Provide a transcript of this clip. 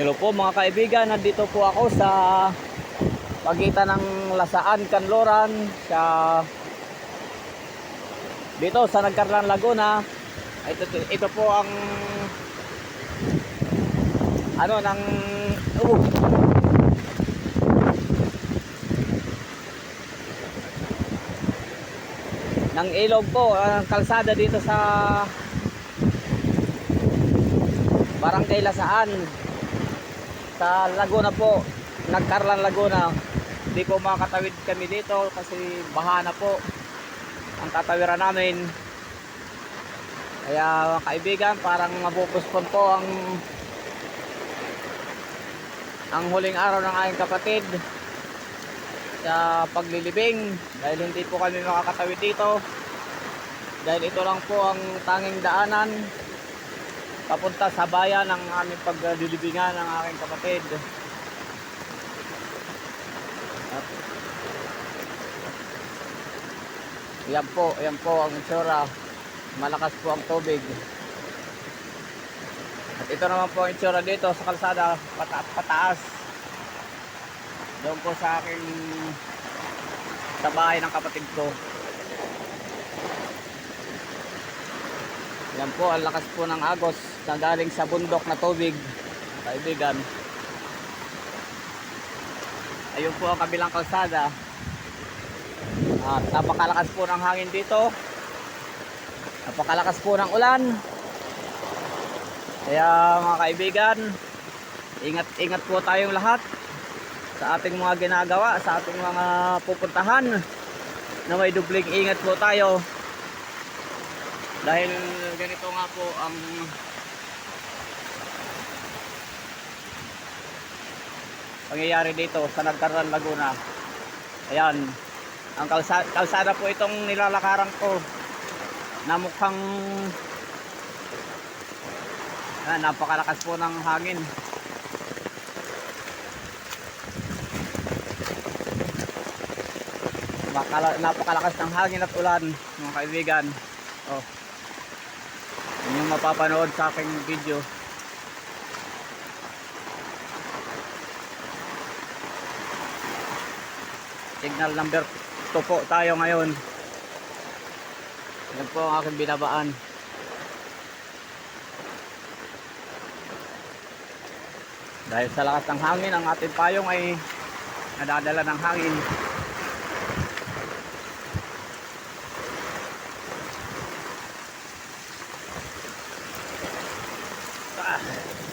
Hello po mga kaibigan, nandito po ako sa pagitan ng Lasaan, Canloran sa dito sa Nagkarlan, Laguna. Ito, ito po ang ano ng uh, ng ilog po, ang kalsada dito sa Barangay Lasaan sa Laguna po, Nagkarlan Laguna. Hindi po makakatawid kami dito kasi baha na po ang tatawiran namin. Kaya kaibigan, parang mapupuspon po ang ang huling araw ng aking kapatid sa paglilibing dahil hindi po kami makakatawid dito dahil ito lang po ang tanging daanan papunta sa bayan ng aming paglilibingan ng aking kapatid. At yan po, yan po ang itsura. Malakas po ang tubig. At ito naman po ang itsura dito sa kalsada pata pataas. Doon po sa aking sa bahay ng kapatid ko. Yan po ang lakas po ng agos na galing sa bundok na tubig. Kaibigan. Ayun po ang kabilang kalsada. At napakalakas po ng hangin dito. Napakalakas po ng ulan. Kaya mga kaibigan ingat ingat po tayong lahat sa ating mga ginagawa sa ating mga pupuntahan na may dubling ingat po tayo. Dahil ganito nga po ang pangyayari dito sa Nagkaran Laguna. Ayan. Ang kalsada, kalsada po itong nilalakaran ko na mukhang ah, napakalakas po ng hangin. Bakala, napakalakas ng hangin at ulan mga kaibigan. Oh. yun yung mapapanood sa aking video signal number 2 po tayo ngayon. Yan po ang aking binabaan. Dahil sa lakas ng hangin ang ating payong ay nadadala ng hangin. Ah.